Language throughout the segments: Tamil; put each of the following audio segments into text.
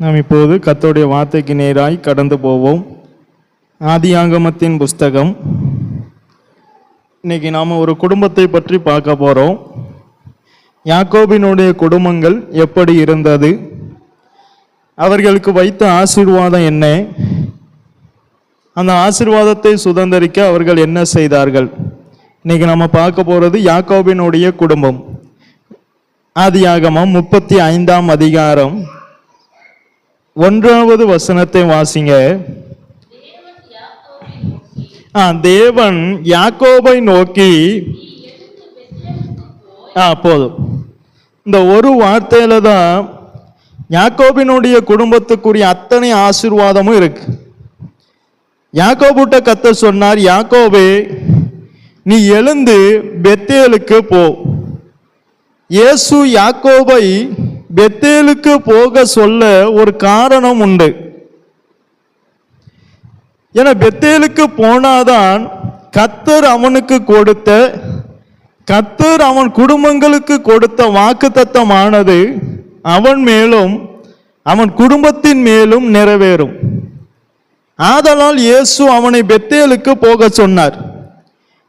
நாம் இப்போது கத்தோடைய வார்த்தைக்கு நேராய் கடந்து போவோம். ஆதியாங்கமத்தின் புஸ்தகம். இன்னைக்கு நாம் ஒரு குடும்பத்தை பற்றி பார்க்க போகிறோம் யாக்கோபினுடைய குடும்பங்கள் எப்படி இருந்தது? அவர்களுக்கு வைத்த ஆசீர்வாதம் என்ன? அந்த ஆசீர்வாதத்தை சுதந்திரிக்க அவர்கள் என்ன செய்தார்கள்? இன்னைக்கு நம்ம பார்க்க போகிறது யாக்கோபினுடைய குடும்பம். ஆதியாகமம் முப்பத்தி ஐந்தாம் அதிகாரம். ஒன்றாவது வசனத்தை வாசிங்க. ஆ தேவன் யாக்கோபை நோக்கி ஆ போதும். இந்த ஒரு வார்த்தையில தான் யாக்கோபினுடைய குடும்பத்துக்குரிய அத்தனை ஆசீர்வாதமும் இருக்கு. யாக்கோபுட்ட கத்த சொன்னார் யாக்கோபே நீ எழுந்து பெத்தேலுக்கு போ. இயேசு யாக்கோபை பெத்தேலுக்கு போக சொல்ல ஒரு காரணம் உண்டு. ஏன்னா பெத்தேலுக்கு போனாதான் கத்தர் அவனுக்கு கொடுத்த கத்தர் அவன் குடும்பங்களுக்கு கொடுத்த வாக்குத்தத்தமானது அவன் மேலும் அவன் குடும்பத்தின் மேலும் நிறைவேறும். ஆதலால் இயேசு அவனை பெத்தேலுக்கு போக சொன்னார்.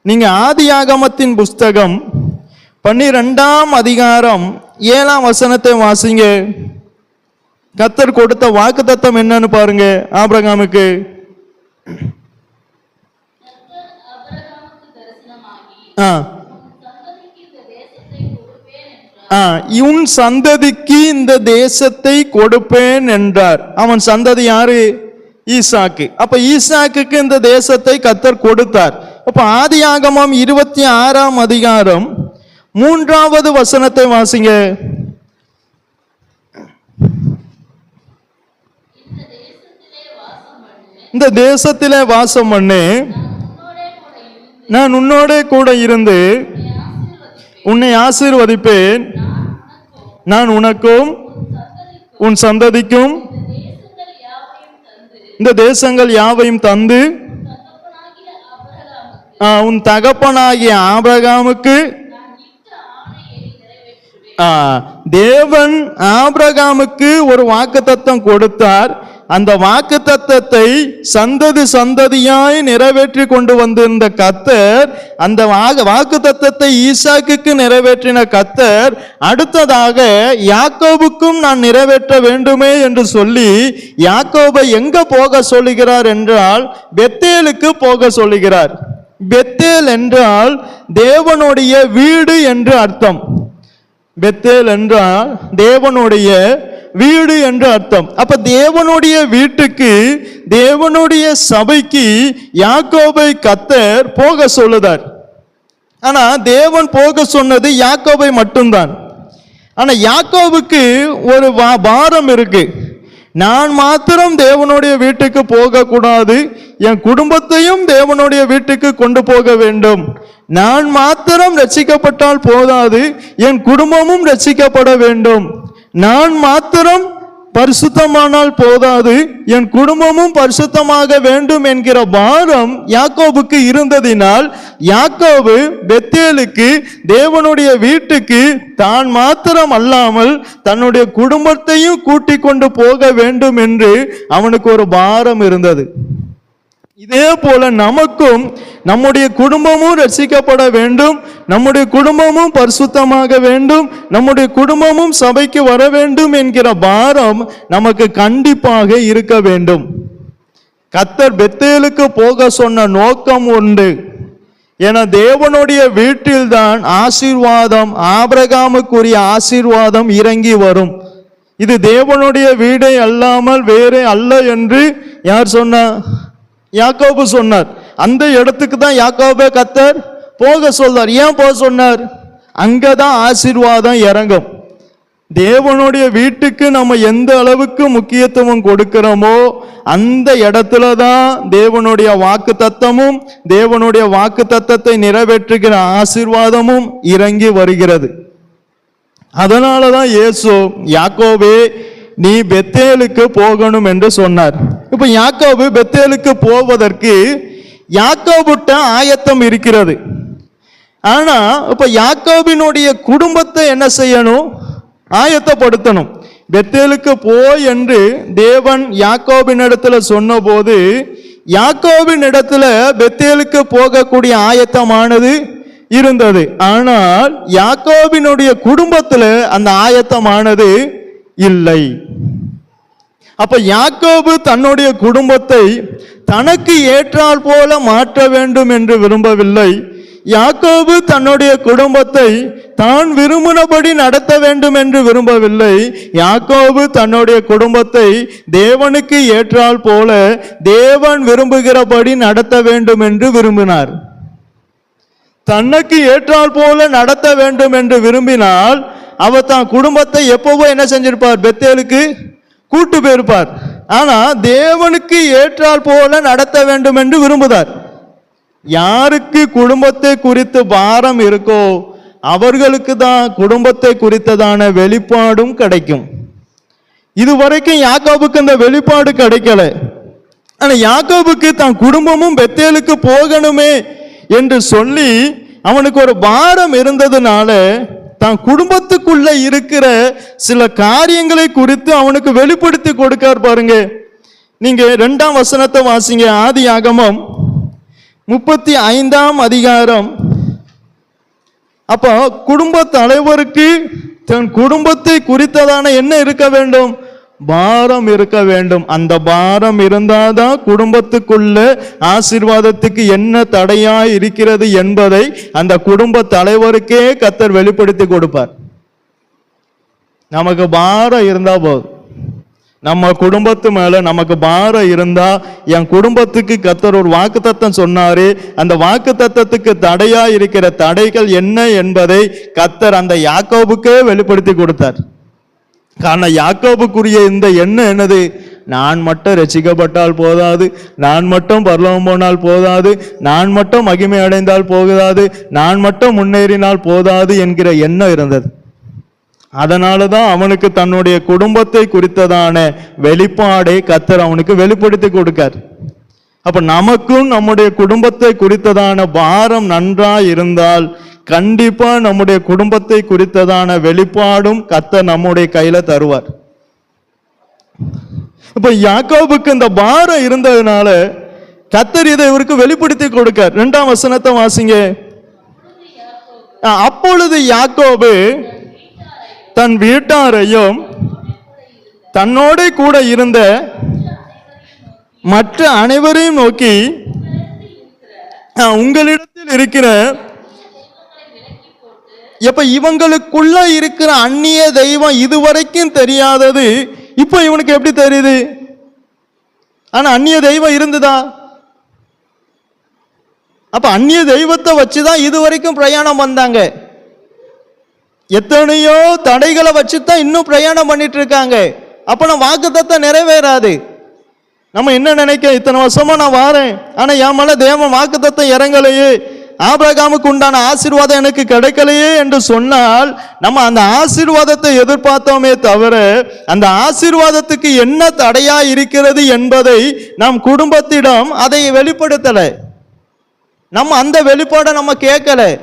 நீங்க ஆதியாகமத்தின் புஸ்தகம் பன்னிரெண்டாம் அதிகாரம் ஏழாம் வசனத்தை வாசிங்க. கத்தர் கொடுத்த வாக்குத்தத்தம் என்னன்னு பாருங்க ஆபிரகாமுக்கு. ஆ. ஆ உன் சந்ததிக்கு இந்த தேசத்தை கொடுப்பேன் என்றார். அவன் சந்ததி யாரு? ஈசாக்கு. அப்ப ஈசாக்குக்கு இந்த தேசத்தை கத்தர் கொடுத்தார். அப்ப ஆதியாகமம் இருபத்தி ஆறாம் அதிகாரம் மூன்றாவது வசனத்தை வாசிங்க. இந்த தேசத்திலே வாசம் பண்ணு. நான் உன்னோட கூட இருந்து உன்னை ஆசீர்வதிப்பேன். நான் உனக்கும் உன் சந்ததிக்கும் இந்த தேசங்கள் யாவையும் தந்து உன் தகப்பனாகிய ஆபிரகாமுக்கு தேவன் ஆபிரகாமுக்கு ஒரு வாக்குத்தத்தம் கொடுத்தார். அந்த வாக்குத்தத்தத்தை சந்ததி சந்ததியாய் நிறைவேற்றி கொண்டு வந்திருந்த கத்தர் அந்த வாக்குத்தத்தத்தை ஈசாக்குக்கு நிறைவேற்றின கத்தர் அடுத்ததாக யாக்கோபுக்கும் நான் நிறைவேற்ற வேண்டுமே என்று சொல்லி யாக்கோபை எங்க போக சொல்லுகிறார் என்றால் பெத்தேலுக்கு போக சொல்லுகிறார். பெத்தேல் என்றால் தேவனுடைய வீடு என்று அர்த்தம். பெத்தேல் என்றால் தேவனுடைய வீடு என்று அர்த்தம். அப்ப தேவனுடைய வீட்டுக்கு தேவனுடைய சபைக்கு யாக்கோபை கத்தர் போக சொல்லுதார். ஆனா தேவன் போக சொன்னது யாக்கோபை மட்டும்தான். ஆனா யாக்கோபுக்கு ஒரு பாரம் இருக்கு. நான் மாத்திரம் தேவனுடைய வீட்டுக்கு போகக்கூடாது என் குடும்பத்தையும் தேவனுடைய வீட்டுக்கு கொண்டு போக வேண்டும். நான் மாத்திரம் ரட்சிக்கப்பட்டால் போதாது என் குடும்பமும் ரட்சிக்கப்பட வேண்டும். நான் மாத்திரம் பரிசுத்தமானால் போதாது என் குடும்பமும் பரிசுத்தமாக வேண்டும் என்கிற பாரம் யாக்கோபுக்கு இருந்ததினால் யாக்கோபு பெத்தேலுக்கு தேவனுடைய வீட்டுக்கு தான் மாத்திரம் அல்லாமல் தன்னுடைய குடும்பத்தையும் கூட்டிக் கொண்டு போக வேண்டும் என்று அவனுக்கு ஒரு பாரம் இருந்தது. இதே போல நமக்கும் நம்முடைய குடும்பமும் ரசிக்கப்பட வேண்டும். நம்முடைய குடும்பமும் பரிசுத்தமாக வேண்டும். நம்முடைய குடும்பமும் சபைக்கு வர வேண்டும் என்கிற பாரம் நமக்கு கண்டிப்பாக இருக்க வேண்டும். கத்தர் பெத்தேலுக்கு போக சொன்ன நோக்கம் உண்டு. என தேவனுடைய வீட்டில்தான் ஆசீர்வாதம் ஆபிரகாமுக்குரிய ஆசீர்வாதம் இறங்கி வரும். இது தேவனுடைய வீடை அல்லாமல் வேறே அல்ல என்று யார் சொன்னா? யாக்கோபு சொன்னார். அந்த இடத்துக்கு தான் யாக்கோபே கத்தர் போக சொல்றார். ஏன் போக சொன்னார்? அங்கதான் ஆசீர்வாதம் இறங்கும். தேவனுடைய வீட்டுக்கு நம்ம எந்த அளவுக்கு முக்கியத்துவம் கொடுக்கிறோமோ அந்த இடத்துல தான் தேவனுடைய வாக்கு தத்தமும் தேவனுடைய வாக்கு தத்தத்தை நிறைவேற்றுகிற ஆசீர்வாதமும் இறங்கி வருகிறது. அதனால தான் இயேசு யாக்கோவே நீ பெத்தேலுக்கு போகணும் என்று சொன்னார். இப்போ யாக்கோபு பெத்தேலுக்கு போவதற்கு யாக்கோபுட்ட ஆயத்தம் இருக்கிறது. ஆனா இப்போ யாக்கோபினுடைய குடும்பத்தை என்ன செய்யணும்? ஆயத்தப்படுத்தணும். பெத்தேலுக்கு போ என்று தேவன் யாக்கோபினிடத்துல சொன்னபோது யாக்கோபின் இடத்துல பெத்தேலுக்கு போகக்கூடிய ஆயத்தமானது இருந்தது. ஆனால் யாக்கோபினுடைய குடும்பத்தில் அந்த ஆயத்தமானது இல்லை. அப்ப யாக்கோபு தன்னுடைய குடும்பத்தை தனக்கு ஏற்றால் போல மாற்ற வேண்டும் என்று விரும்பவில்லை. யாக்கோபு தன்னுடைய குடும்பத்தை தான் விரும்பினபடி நடத்த வேண்டும் என்று விரும்பவில்லை. யாக்கோபு தன்னுடைய குடும்பத்தை தேவனுக்கு ஏற்றால் போல தேவன் விரும்புகிறபடி நடத்த வேண்டும் என்று விரும்பினார். தனக்கு ஏற்றால் போல நடத்த வேண்டும் என்று விரும்பினால் அவர் தான் குடும்பத்தை எப்பவோ என்ன செஞ்சிருப்பார்? பெத்தேலுக்கு கூட்டு போயிருப்பார். ஆனா தேவனுக்கு ஏற்றால் போல நடத்த வேண்டும் என்று விரும்புதார். யாருக்கு குடும்பத்தை குறித்து பாரம் இருக்கோ அவர்களுக்கு தான் குடும்பத்தை குறித்ததான வெளிப்பாடும் கிடைக்கும். இதுவரைக்கும் யாக்கோபுக்கு இந்த வெளிப்பாடு கிடைக்கல. ஆனா யாக்கோபுக்கு தான் குடும்பமும் பெத்தேலுக்கு போகணுமே என்று சொல்லி அவனுக்கு ஒரு பாரம் இருந்ததுனால தான் குடும்பத்துக்குள்ள இருக்கிற சில காரியங்களை குறித்து அவனுக்கு வெளிப்படுத்தி கொடுக்கார் பாருங்க. நீங்க ரெண்டாம் வசனத்தை வாசிங்க. ஆதி ஆகமம் முப்பத்தி ஐந்தாம் அதிகாரம். அப்போ குடும்ப தலைவருக்கு தன் குடும்பத்தை குறித்ததான என்ன இருக்க வேண்டும்? பாரம் இருக்க வேண்டும். அந்த பாரம் இருந்தாதான் குடும்பத்துக்குள்ள ஆசீர்வாதத்துக்கு என்ன தடையா இருக்கிறது என்பதை அந்த குடும்ப தலைவருக்கே கத்தர் வெளிப்படுத்தி கொடுப்பார். நமக்கு பாரம் இருந்தா போதும். நம்ம குடும்பத்து மேல நமக்கு பாரம் இருந்தா என் குடும்பத்துக்கு கத்தர் ஒரு வாக்கு சொன்னாரு. அந்த வாக்கு தத்தத்துக்கு தடையா இருக்கிற தடைகள் என்ன என்பதை கத்தர் அந்த யாக்கோபுக்கே வெளிப்படுத்தி கொடுத்தார். காரணம் யாக்கோபுக்குரிய இந்த எண்ணம் என்னது? நான் மட்டும் ரசிக்கப்பட்டால் போதாது நான் மட்டும் பரலவம் போனால் போதாது நான் மட்டும் மகிமை அடைந்தால் போகாது நான் மட்டும் முன்னேறினால் போதாது என்கிற எண்ணம் இருந்தது. அதனால தான் அவனுக்கு தன்னுடைய குடும்பத்தை குறித்ததான வெளிப்பாடை கத்தர் அவனுக்கு வெளிப்படுத்தி கொடுக்கார். அப்ப நமக்கும் நம்முடைய குடும்பத்தை குறித்ததான பாரம் நன்றா இருந்தால் கண்டிப்பா நம்முடைய குடும்பத்தை குறித்ததான வெளிப்பாடும் கத்தர் நம்முடைய கையில தருவார். இப்ப யாக்கோபுக்கு இந்த பாரம் இருந்ததுனால கத்தர் இதை இவருக்கு வெளிப்படுத்தி கொடுக்க ரெண்டாம் வசனத்தை வாசிங்க. அப்பொழுது யாக்கோபு தன் வீட்டாரையும் தன்னோட கூட இருந்த மற்ற அனைவரையும் நோக்கி "ஆ, உங்களிடத்தில் இருக்கிற இப்ப இவங்களுக்குள்ள இருக்கிற அந்நிய தெய்வம் இதுவரைக்கும் தெரியாதது இப்போ இவனுக்கு எப்படி தெரியுது? ஆனா அந்நிய தெய்வம் இருந்துதா? அப்ப அந்நிய தெய்வத்தை வச்சுதான் இதுவரைக்கும் பிரயாணம் வந்தாங்க. எத்தனையோ தடைகளை வச்சு தான் இன்னும் பிரயாணம் பண்ணிட்டு இருக்காங்க அப்ப நான் வாக்குத்தத்தை நிறைவேறாது. நம்ம என்ன நினைக்க இத்தனை வருஷமா நான் வாரேன். ஆனா என் மேல தேவன் வாக்குத்தத்தை இறங்கலையே. ஆபிரகாமுக்கு உண்டான ஆசீர்வாதம் எனக்கு கிடைக்கலையே என்று சொன்னால் நம்ம அந்த ஆசீர்வாதத்தை எதிர்பார்த்தோமே தவிர அந்த ஆசீர்வாதத்துக்கு என்ன தடையா இருக்கிறது என்பதை நம் குடும்பத்திடம் அதை வெளிப்படுத்தலை. நம்ம அந்த வெளிப்பாடை நம்ம கேட்கல.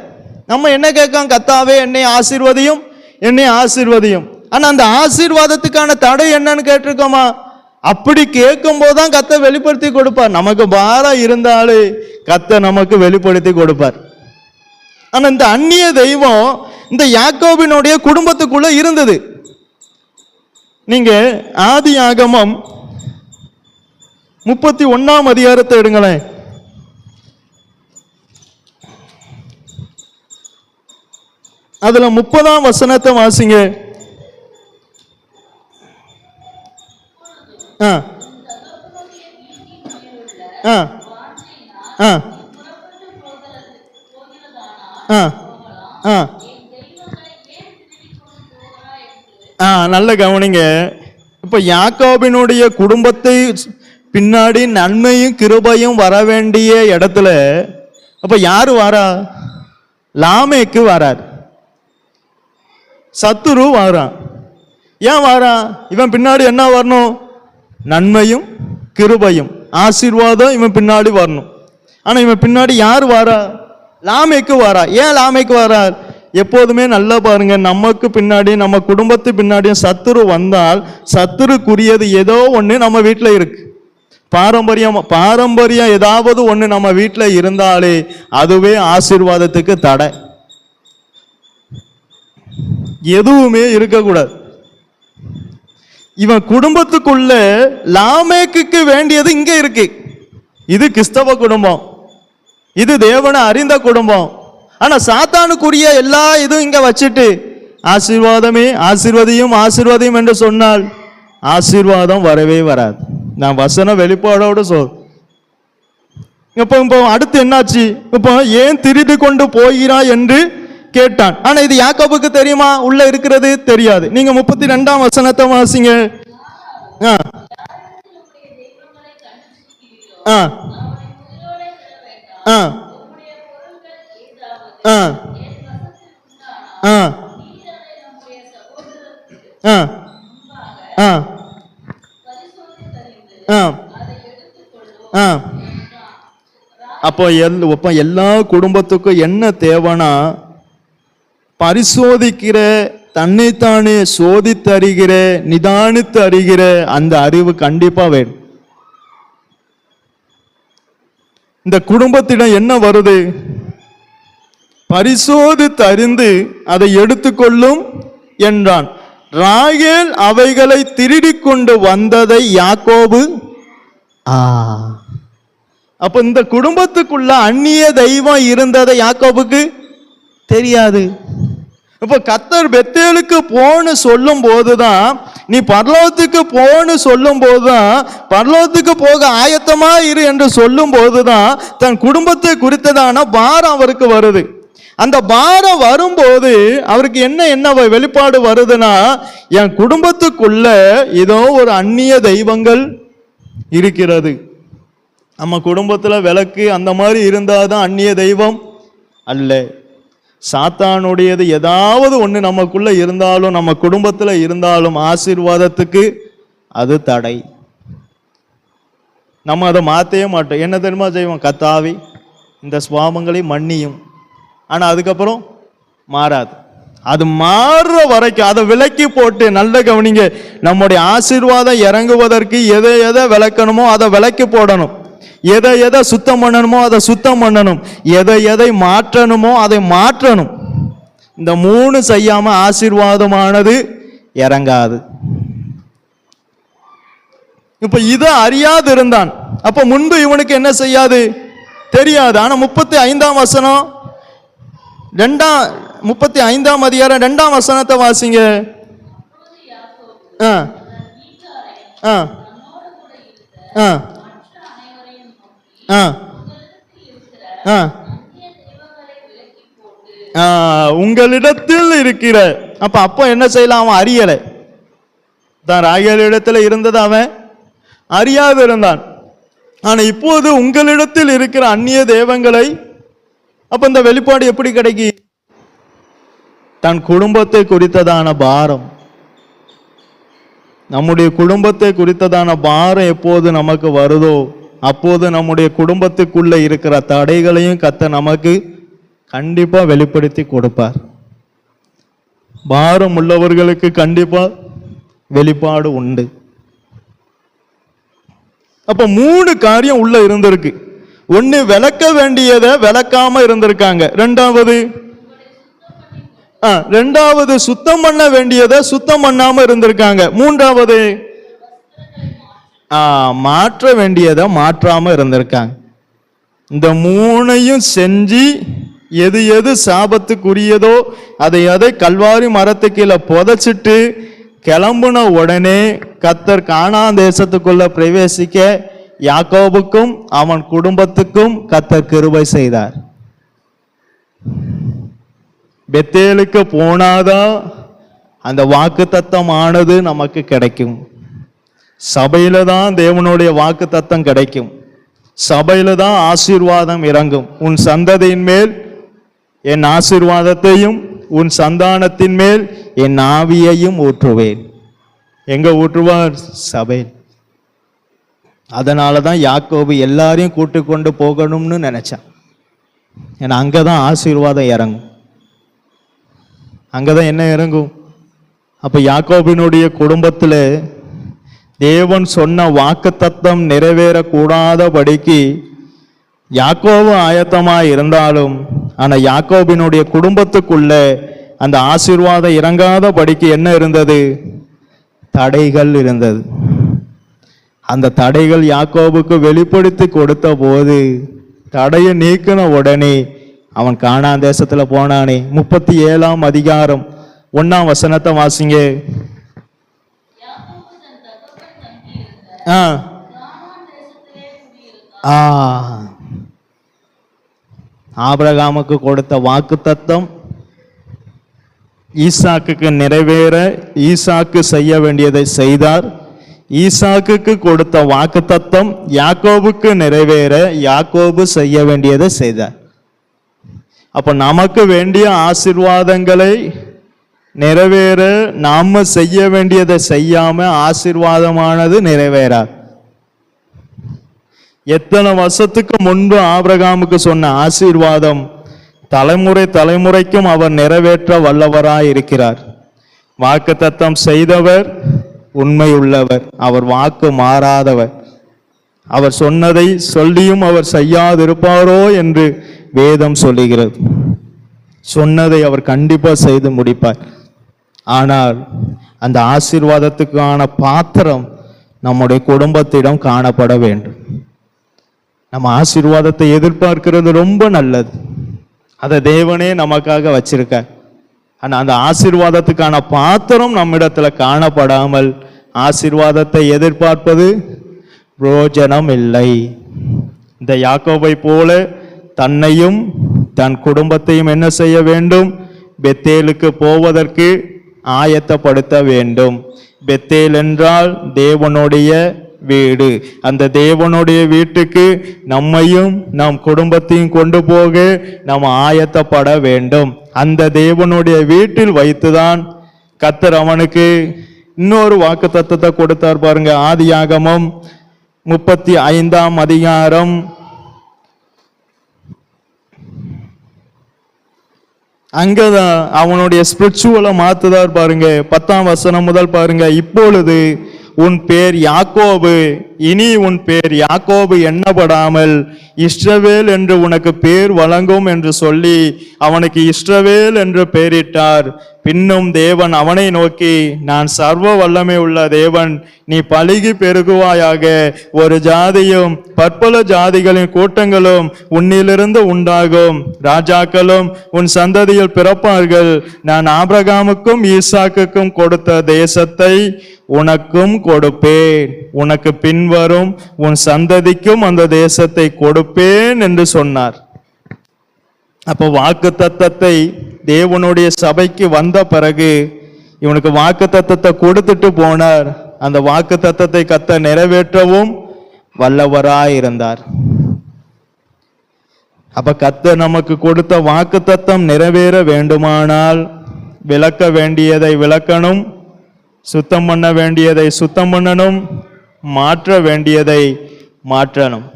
நம்ம என்ன கேட்கோம் கத்தாவே என்னை ஆசீர்வதியும் என்னை ஆசீர்வதியும். ஆனால் அந்த ஆசீர்வாதத்துக்கான தடை என்னன்னு கேட்டிருக்கோமா? அப்படி கேட்கும் போதுதான் கத்தை வெளிப்படுத்தி கொடுப்பார். நமக்கு பாரம் இருந்தாலே கத்தை நமக்கு வெளிப்படுத்தி கொடுப்பார். ஆனால் இந்த அந்நிய தெய்வம் இந்த யாக்கோபினுடைய குடும்பத்துக்குள்ள இருந்தது. நீங்க ஆதி ஆகமம் முப்பத்தி ஒன்னாம் அதிகாரத்தை எடுங்களேன். அதுல முப்பதாம் வசனத்தை வாசிங்க. ஆ. ஆ. ஆ. ஆ. ஆ. ஆ நல்ல கவனிங்க. இப்போ யாக்கோபினுடைய குடும்பத்தை பின்னாடி நன்மையும் கிருபையும் வர வேண்டிய இடத்துல அப்போ யார் வாரா? லாமேக்கு வரார். சத்துரு வாரான். ஏன் வாரான்? இவன் பின்னாடி என்ன வரணும்? நன்மையும் கிருபையும் ஆசீர்வாதம் இவன் பின்னாடி வரணும். ஆனால் இவன் பின்னாடி யார் வாரா? லாமைக்கு வாரா. ஏன் லாமைக்கு வாரார் எப்போதுமே நல்லா பாருங்க நமக்கு பின்னாடி நம்ம குடும்பத்து பின்னாடியும் சத்துரு வந்தால் சத்துருக்குரியது ஏதோ ஒன்று நம்ம வீட்டில் இருக்கு. பாரம்பரியம் பாரம்பரியம் ஏதாவது ஒன்று நம்ம வீட்டில் இருந்தாலே அதுவே ஆசீர்வாதத்துக்கு தடை. எதுவுமே இருக்கக்கூடாது. இவன் குடும்பத்துக்குள்ள லாமேக்குக்கு வேண்டியது இங்க இருக்கு. இது கிறிஸ்தவ குடும்பம். இது தேவனை அறிந்த குடும்பம். ஆனா சாத்தானுக்குரிய எல்லா இதுவும் இங்க வச்சுட்டு ஆசீர்வாதமே ஆசீர்வதியும் ஆசீர்வதியும் என்று சொன்னால் ஆசீர்வாதம் வரவே வராது. நான் வசன வெளிப்பாடோடு சொல். இப்போ இப்போ அடுத்து என்னாச்சு? இப்போ ஏன் திருடி கொண்டு போகிறாய் என்று கேட்டான். ஆனா இது யாக்கோபுக்கு தெரியுமா? உள்ள இருக்கிறது தெரியாது. நீங்க முப்பத்தி ரெண்டாம் வசனத்தை வாசிங்க. அப்போ எல் அப்போ எல்லா குடும்பத்துக்கும் என்ன தேவைன்னா பரிசோதிக்கிற தன்னைத்தானே சோதித்து அறிகிற நிதானித்து அறிகிற அந்த அறிவு கண்டிப்பா வேணும். இந்த குடும்பத்திடம் என்ன வருது? பரிசோதித்து அறிந்து அதை எடுத்துக்கொள்ளும் என்றான். ராகேல் அவைகளை திருடிக் கொண்டு வந்ததை யாக்கோபு? ஆ. அப்ப இந்த குடும்பத்துக்குள்ள அந்நிய தெய்வம் இருந்ததை யாக்கோபுக்கு? தெரியாது. இப்போ கத்தர் பெத்தேலுக்கு போன்னு சொல்லும் போதுதான் நீ பரலோகத்துக்கு போன்னு சொல்லும் போதுதான் பரலோகத்துக்கு போக ஆயத்தமா இரு என்று சொல்லும் போதுதான் தன் குடும்பத்தை குறித்ததான பாரம் அவருக்கு வருது. அந்த பாரம் வரும்போது அவருக்கு என்ன என்ன வெளிப்பாடு வருதுன்னா என் குடும்பத்துக்குள்ள ஏதோ ஒரு அந்நிய தெய்வங்கள் இருக்கிறது. நம்ம குடும்பத்தில் விளக்கு அந்த மாதிரி இருந்தால் தான் அந்நிய தெய்வம்? அல்ல. சாத்தானுடையது ஏதாவது ஒன்று நமக்குள்ளே இருந்தாலும் நம்ம குடும்பத்தில் இருந்தாலும் ஆசீர்வாதத்துக்கு அது தடை. நம்ம அதை மாற்றவே மாட்டோம். என்ன தெரியுமா செய்வோம்? கத்தாவி இந்த சுவாமங்களை மன்னியும். ஆனால் அதுக்கப்புறம் மாறாது. அது மாறுற வரைக்கும் அதை விலக்கி போட்டு நல்ல கவனிங்க. நம்முடைய ஆசீர்வாதம் இறங்குவதற்கு எதை எதை விளக்கணுமோ அதை விலக்கி போடணும். எதை எதை சுத்தம் பண்ணணுமோ அதை சுத்தம் பண்ணணும். எதை எதை மாற்றணுமோ அதை மாற்றணும். இந்த மூணு செய்யாம ஆசீர்வாதமானது இறங்காது. இப்ப இதை அறியாது இருந்தான். அப்ப முன்பு இவனுக்கு என்ன செய்யாது? தெரியாது. ஆனா முப்பத்தி ஐந்தாம் வசனம் ரெண்டாம் முப்பத்தி ஐந்தாம் அதிகாரம் ரெண்டாம் வசனத்தை வாசிங்க. ஆ. ஆ. ஆ. ஆ. ஆ. உங்களிடத்தில் இருக்கிற அப்ப அப்போ என்ன செய்யலாம்? அவன் அறியலை. தான் ராகேலிடத்துல இருந்தது அவன். அறியாது இருந்தான். ஆனால் இப்போது உங்களிடத்தில் இருக்கிற அந்நிய தெய்வங்களை அப்ப இந்த வெளிப்பாடு எப்படி கிடைக்கி? தன் குடும்பத்தை குறித்ததான பாரம். நம்முடைய குடும்பத்தை குறித்ததான பாரம் எப்போது நமக்கு வருதோ அப்போது நம்முடைய குடும்பத்துக்குள்ளே இருக்கிற தடைகளையும் கத்த நமக்கு கண்டிப்பாக வெளிப்படுத்தி கொடுப்பார். பாரம் உள்ளவர்களுக்கு கண்டிப்பாக வெளிப்பாடு உண்டு. அப்போ மூணு காரியம் உள்ள இருந்திருக்கு. ஒன்று விளக்க வேண்டியதை விளக்காம இருந்திருக்காங்க. ரெண்டாவது ஆ, ரெண்டாவது சுத்தம் பண்ண வேண்டியதை சுத்தம் பண்ணாம இருந்திருக்காங்க. மூன்றாவது மாற்ற வேண்டியதை மாற்றாமல் இருந்திருக்காங்க. இந்த மூணையும் செஞ்சு எது எது சாபத்துக்குரியதோ அதை அதை கல்வாரி மரத்து கீழே புதைச்சிட்டு கிளம்புன உடனே கத்தர் காணா தேசத்துக்குள்ள பிரவேசிக்க யாக்கோபுக்கும் அவன் குடும்பத்துக்கும் கத்தர் கிருபை செய்தார். பெத்தேலுக்கு போனாதான் அந்த வாக்கு நமக்கு கிடைக்கும். சபையில தான் தேவனுடைய வாக்கு தத்தம் கிடைக்கும். சபையில தான் ஆசீர்வாதம் இறங்கும். உன் சந்ததியின் மேல் என் ஆசீர்வாதத்தையும் உன் சந்தானத்தின் மேல் என் ஆவியையும் ஊற்றுவேன். எங்க ஊற்றுவார்? சபையில். அதனால தான் யாக்கோபு எல்லாரையும் கூட்டு கொண்டு போகணும்னு நினைச்சான். ஏன்னா அங்கே தான் ஆசீர்வாதம் இறங்கும். அங்கே தான் என்ன இறங்கும்? அப்போ யாக்கோபினுடைய குடும்பத்தில் தேவன் சொன்ன வாக்குத்தத்தம் நிறைவேறக்கூடாதபடிக்கு யாக்கோவு ஆயத்தமா இருந்தாலும் ஆனா யாக்கோபினுடைய குடும்பத்துக்குள்ள அந்த ஆசீர்வாதம் இறங்காதபடிக்கு என்ன இருந்தது? தடைகள் இருந்தது. அந்த தடைகள் யாக்கோபுக்கு வெளிப்படுத்தி கொடுத்த போது தடையை நீக்கின உடனே அவன் கானான் தேசத்துல போனானே. முப்பத்தி ஏழாம் அதிகாரம் ஒன்றாம் வசனத்தை வாசிங்க. ஆ. ஆ. ஆபிரகாமுக்கு கொடுத்த வாக்கு தத்துவம் ஈசாக்குக்கு நிறைவேற ஈசாக்கு செய்ய வேண்டியதை செய்தார். ஈசாக்குக்கு கொடுத்த வாக்கு தத்தம் யாக்கோபுக்கு நிறைவேற யாக்கோபு செய்ய வேண்டியதை செய்தார். அப்போ நமக்கு வேண்டிய ஆசீர்வாதங்களை நிறைவேற நாம செய்ய வேண்டியதை செய்யாம ஆசீர்வாதமானது நிறைவேறாது எத்தனை வருஷத்துக்கு முன்பு ஆபிரகாமுக்கு சொன்ன ஆசீர்வாதம் தலைமுறை தலைமுறைக்கும் அவர் நிறைவேற்ற வல்லவராய் இருக்கிறார். வாக்கு தத்தம் செய்தவர் உண்மையுள்ளவர் அவர் வாக்கு மாறாதவர். அவர் சொன்னதை சொல்லியும் அவர் செய்யாதிருப்பாரோ என்று வேதம் சொல்லுகிறது. சொன்னதை அவர் கண்டிப்பா செய்து முடிப்பார். ஆனால் அந்த ஆசீர்வாதத்துக்கான பாத்திரம் நம்முடைய குடும்பத்திடம் காணப்பட வேண்டும். நம்ம ஆசீர்வாதத்தை எதிர்பார்க்கிறது ரொம்ப நல்லது. அதை தேவனே நமக்காக வச்சிருக்க ஆனால் அந்த ஆசீர்வாதத்துக்கான பாத்திரம் நம்மிடத்துல காணப்படாமல் ஆசீர்வாதத்தை எதிர்பார்ப்பது புரோஜனம் இல்லை இந்த யாக்கோவை போல தன்னையும் தன் குடும்பத்தையும் என்ன செய்ய வேண்டும்? பெத்தேலுக்கு போவதற்கு ஆயத்தப்படுத்த வேண்டும் பெத்தேல் என்றால் தேவனுடைய வீடு. அந்த தேவனுடைய வீட்டுக்கு நம்மையும் நம் குடும்பத்தையும் கொண்டு போக நாம் ஆயத்தப்பட வேண்டும். அந்த தேவனுடைய வீட்டில் வைத்துதான் கத்தர் அவனுக்கு இன்னொரு வாக்கு தத்துவத்தை கொடுத்தார் பாருங்க. ஆதியாகமும் முப்பத்தி ஐந்தாம் அதிகாரம் அங்கதான் அவனுடைய ஸ்பிரிச்சுவலை மாத்துதார் பாருங்க. பத்தாம் வசனம் முதல் பாருங்க. இப்பொழுது உன் பேர் யாக்கோபு. இனி உன் பேர் யாக்கோபு எண்ணப்படாமல் இஸ்ரவேல் என்று உனக்கு பேர் வழங்கும் என்று சொல்லி அவனுக்கு இஸ்ரவேல் என்று பெயரிட்டார். பின்னும் தேவன் அவனை நோக்கி நான் சர்வ வல்லமை உள்ள தேவன் நீ பழுகி பெருகுவாயாக. ஒரு ஜாதியும் பற்பல ஜாதிகளின் கூட்டங்களும் உன்னிலிருந்து உண்டாகும். ராஜாக்களும் உன் சந்ததியில் பிறப்பார்கள். நான் ஆபிரகாமுக்கும் ஈசாக்குக்கும் கொடுத்த தேசத்தை உனக்கும் கொடுப்பேன். உனக்கு பின் பின்வரும் உன் சந்ததிக்கும் அந்த தேசத்தை கொடுப்பேன் என்று சொன்னார். அப்போ வாக்கு தத்தத்தை தேவனுடைய சபைக்கு வந்த பிறகு இவனுக்கு வாக்கு தத்தத்தை கொடுத்துட்டு போனார். அந்த வாக்கு தத்தத்தை கத்த நிறைவேற்றவும் வல்லவராயிருந்தார். அப்ப கத்த நமக்கு கொடுத்த வாக்கு தத்தம் நிறைவேற வேண்டுமானால் விளக்க வேண்டியதை விளக்கணும் சுத்தம் பண்ண வேண்டியதை சுத்தம் பண்ணணும் மாற்ற வேண்டியதை மாற்றணும்.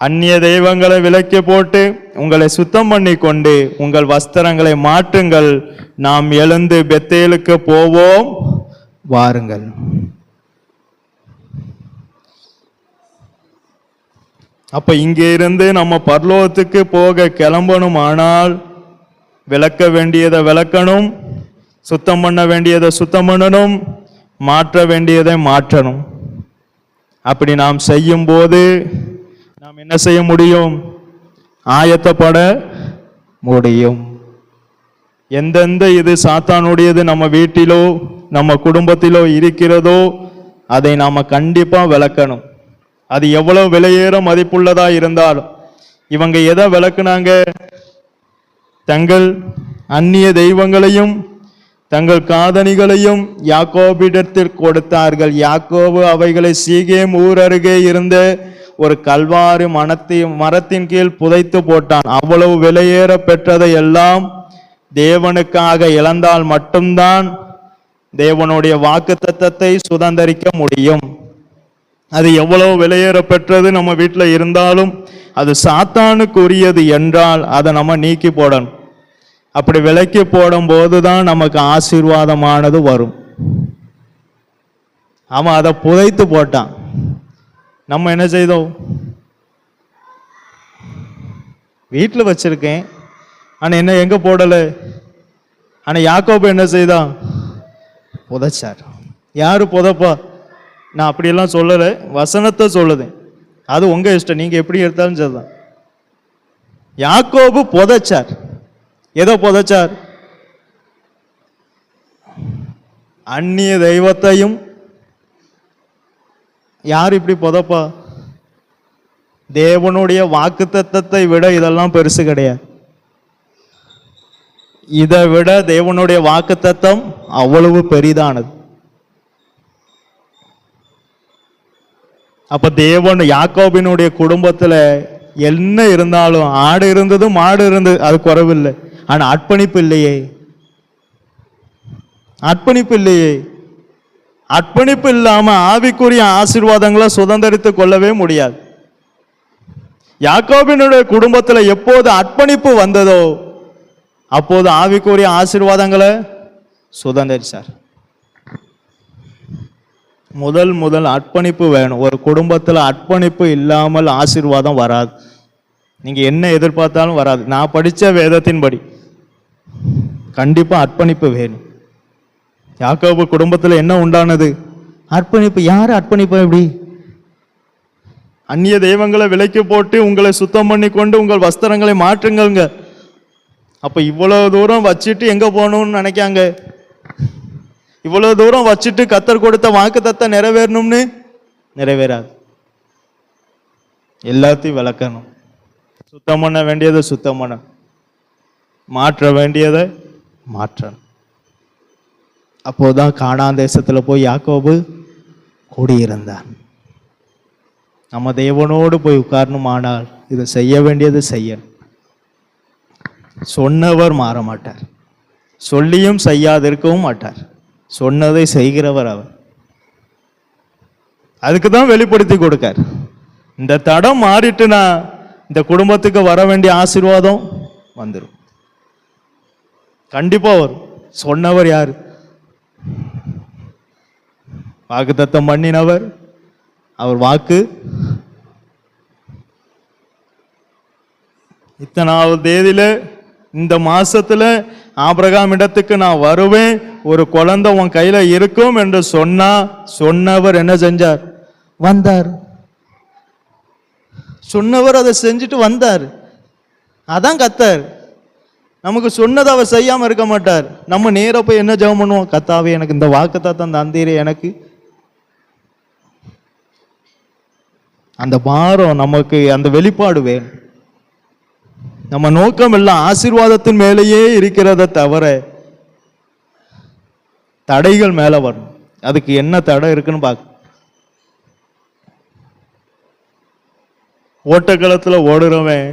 அந்நிய தெய்வங்களை விலக்கி போட்டு உங்களை சுத்தம் பண்ணி கொண்டு உங்கள் வஸ்திரங்களை மாற்றுங்கள். நாம் எழுந்து பெத்தேலுக்கு போவோம். வாருங்கள். அப்ப இங்கே இருந்து நம்ம பர்லோகத்துக்கு போக கிளம்பணும் ஆனால் விளக்க வேண்டியதை விளக்கணும். சுத்தம் பண்ண வேண்டியதை சுத்தம் பண்ணணும். மாற்ற வேண்டியதை மாற்றணும். அப்படி நாம் செய்யும் போது நாம் என்ன செய்ய முடியும்? ஆயத்தப்பட முடியும். எந்தெந்த இது சாத்தானுடையது நம்ம வீட்டிலோ நம்ம குடும்பத்திலோ இருக்கிறதோ அதை நாம் கண்டிப்பாக விளக்கணும். அது எவ்வளவு விலையேற மதிப்புள்ளதா இருந்தாலும். இவங்க எதை விளக்குனாங்க? தங்கள் அந்நிய தெய்வங்களையும் தங்கள் காதணிகளையும் யாக்கோபிடத்தில் கொடுத்தார்கள். யாக்கோபு அவைகளை சீகேம் ஊர் அருகே இருந்த ஒரு கல்வாறு மனத்தை மரத்தின் கீழ் புதைத்து போட்டான். அவ்வளவு விலையேற பெற்றதை எல்லாம் தேவனுக்காக இழந்தால் மட்டும்தான் தேவனுடைய வாக்கு சுதந்தரிக்க முடியும். அது எவ்வளவு விலையேற பெற்றது நம்ம வீட்டில் இருந்தாலும் அது சாத்தானுக்குரியது என்றால் அதை நம்ம நீக்கி போடணும். அப்படி விலைக்கு போடும்போது தான் நமக்கு ஆசீர்வாதமானது வரும். அவன் அதை புதைத்து போட்டான். நம்ம என்ன செய்தோம்? வீட்டில் வச்சுருக்கேன். ஆனால் என்ன எங்கே போடலை? ஆனால் யாக்கோப்பு என்ன செய்தான்? புதைச்சார். யார் புதைப்பா? நான் அப்படியெல்லாம் சொல்லலை. வசனத்தை சொல்லுது அது உங்கள் இஷ்டம். நீங்கள் எப்படி எடுத்தாலும் சரிதான். யாக்கோபு புதைச்சார். ஏதோ புதைச்சார். அந்நிய தெய்வத்தையும் யார் இப்படி புதைப்பா? தேவனுடைய வாக்குத்தத்தத்தை விட இதெல்லாம் பெருசு கிடையாது. இதை விட தேவனுடைய வாக்குத்தத்தம் அவ்வளவு பெரிதானது. அப்ப தேவன் யாக்கோபினுடைய குடும்பத்துல என்ன இருந்தாலும் ஆடு இருந்தது மாடு இருந்தது அது குறைவில்லை. ஆனால் அர்ப்பணிப்பு இல்லையே. அர்ப்பணிப்பு இல்லையே. அர்ப்பணிப்பு இல்லாமல் ஆவிக்குரிய ஆசீர்வாதங்களை சுதந்திரித்து கொள்ளவே முடியாது. யாக்கோபினுடைய குடும்பத்தில் எப்போது அர்ப்பணிப்பு வந்ததோ அப்போது ஆவிக்குரிய ஆசீர்வாதங்களை சுதந்திரிச்சார். முதல் முதல் அர்ப்பணிப்பு வேணும். ஒரு குடும்பத்தில் அர்ப்பணிப்பு இல்லாமல் ஆசீர்வாதம் வராது. நீங்கள் என்ன எதிர்பார்த்தாலும் வராது. நான் படித்த வேதத்தின்படி. கண்டிப்பாக அர்ப்பணிப்பு வேணும். யாக்கோபு குடும்பத்தில் என்ன உண்டானது? அர்ப்பணிப்பு யார் அர்ப்பணிப்பு எப்படி அந்நிய தெய்வங்களை விலைக்கு போட்டு உங்களை சுத்தம் பண்ணி கொண்டு உங்கள் வஸ்திரங்களை மாற்றுங்கள்ங்க. அப்போ இவ்வளோ தூரம் வச்சுட்டு எங்கே போகணும்னு நினைக்காங்க? இவ்வளோ தூரம் வச்சுட்டு கத்தர் கொடுத்த வாக்கு நிறைவேறணும்னு? நிறைவேறாது. எல்லாத்தையும் விளக்கணும். சுத்தம் பண்ண வேண்டியதை சுத்தம் பண்ண மாற்ற வேண்டியதை மாற்றணும். அப்போதான் காணான் தேசத்தில் போய் யாக்கோபு கூடியிருந்தான் நம்ம தேவனோடு போய் உட்காரணுமானால் இதை செய்ய வேண்டியது செய்யணும். சொன்னவர் மாற மாட்டார். சொல்லியும் செய்யாதிருக்கவும் மாட்டார். சொன்னதை செய்கிறவர் அவர். அதுக்கு தான் வெளிப்படுத்தி கொடுக்கார். இந்த தடம் மாறிட்டுனா இந்த குடும்பத்துக்கு வர வேண்டிய ஆசீர்வாதம் வந்துடும் கண்டிப்பா வரும். சொன்னவர் யார்? வாக்குத்தத்தம் பண்ணினவர். அவர் வாக்கு. இத்தனாவது தேதியில இந்த மாசத்துல ஆபிரகாம் இடத்துக்கு நான் வருவேன். ஒரு குழந்தை உன் கையில இருக்கும் என்று சொன்னா சொன்னவர் என்ன செஞ்சார்? வந்தார். சொன்னவர் அதை செஞ்சுட்டு வந்தார். அதான் கத்தார். நமக்கு சொன்னதை அவர் செய்யாமல் இருக்க மாட்டார். நம்ம நேராக போய் என்ன ஜெபம் பண்ணுவோம்? கத்தாவே எனக்கு இந்த வாக்குத்தத்தம் தந்தீரே எனக்கு. அந்த பாரம் நமக்கு அந்த வெளிப்பாடு வேணும். நம்ம நோக்கம் எல்லாம் ஆசீர்வாதத்தின் மேலேயே இருக்கிறத தவிர தடைகள் மேலே வரணும். அதுக்கு என்ன தடை இருக்குன்னு பார்க்க ஓட்டக்களத்தில் ஓடுறவன்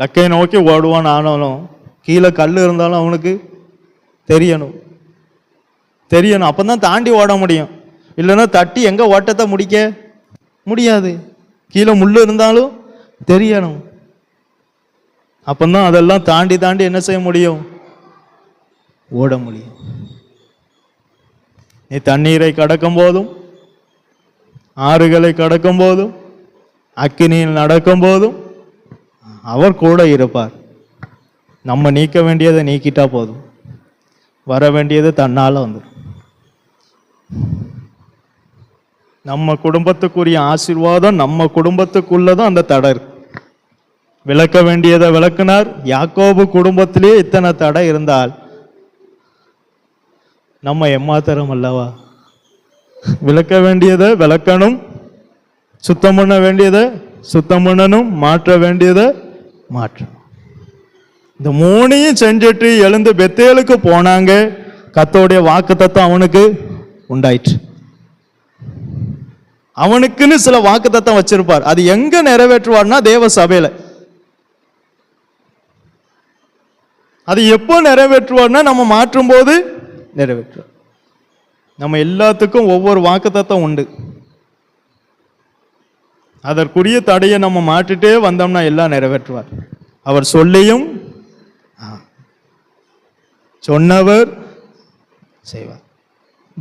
லக்கையை நோக்கி ஓடுவான் ஆனாலும் கீழே கல் இருந்தாலும் அவனுக்கு தெரியணும். தெரியணும். அப்போ தான் தாண்டி ஓட முடியும். இல்லைன்னா தட்டி எங்கே ஓட்டத்தை முடிக்க முடியாது. கீழே முள் இருந்தாலும் தெரியணும். அப்பந்தான் அதெல்லாம் தாண்டி தாண்டி என்ன செய்ய முடியும்? ஓட முடியும். நீ தண்ணீரை கடக்கும் போதும் ஆறுகளை கடக்கும் போதும் அக்கினியில் நடக்கும் போதும் அவர் கூட இருப்பார். நம்ம நீக்க வேண்டியதை நீக்கிட்டா போதும். வர வேண்டியது தன்னால வந்துடும் நம்ம குடும்பத்துக்குரிய ஆசீர்வாதம் நம்ம குடும்பத்துக்குள்ளதான் அந்த தடை இருக்கு. விளக்க வேண்டியதை விளக்குனார். யாக்கோபு குடும்பத்திலே இத்தனை தடை இருந்தால் நம்ம எம்மாத்திரம் அல்லவா? விளக்க வேண்டியதை விளக்கணும். சுத்தம் பண்ண வேண்டியதை சுத்தம் பண்ணணும் மாற்ற வேண்டியதை மாற்றணும். இந்த மூணையும் செஞ்சுட்டு எழுந்து பெத்தேலுக்கு போனாங்க. கத்தோடைய வாக்கு அவனுக்கு உண்டாயிற்று. அவனுக்குன்னு சில வாக்கு வச்சிருப்பார். அது எங்க நிறைவேற்றுவார்னா தேவ சபையில. அது எப்போ நிறைவேற்றுவார்னா நம்ம மாற்றும் போது நிறைவேற்றுவார் நம்ம எல்லாத்துக்கும் ஒவ்வொரு வாக்கு உண்டு. அதற்குரிய தடையை நம்ம மாட்டிட்டே வந்தோம்னா எல்லாம் நிறைவேற்றுவார். அவர் சொல்லியும் சொன்னவர் செய்வார்.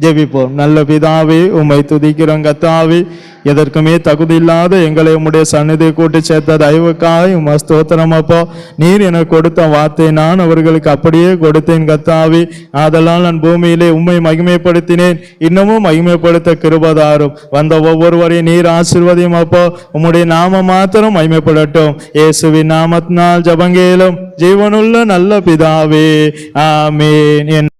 ஜெபிப்போம். நல்ல பிதாவே உம்மை துதிக்கிறோம் கத்தாவே. எதற்குமே தகுதி இல்லாத எங்களை உம்முடைய சன்னிதியை கூட்டி சேர்த்த தயவுக்காய் உம் ஸ்தோத்திரம் அப்போ. நீர் எனக்கு கொடுத்த வார்த்தை நான் அவர்களுக்கு அப்படியே கொடுத்தேன் கத்தாவே. ஆதலால் நான் பூமியிலே உம்மை மகிமைப்படுத்தினேன். இன்னமும் மகிமைப்படுத்த கிருபதாரும். வந்த ஒவ்வொருவரையும் நீர் ஆசிர்வதியும் அப்போ. உம்முடைய நாம மாத்திரம் மகிமைப்படட்டும். இயேசுவின் நாமத்தினால் ஜபங்கேலும். ஜீவனுள்ள நல்ல பிதாவே. ஆமேன். என்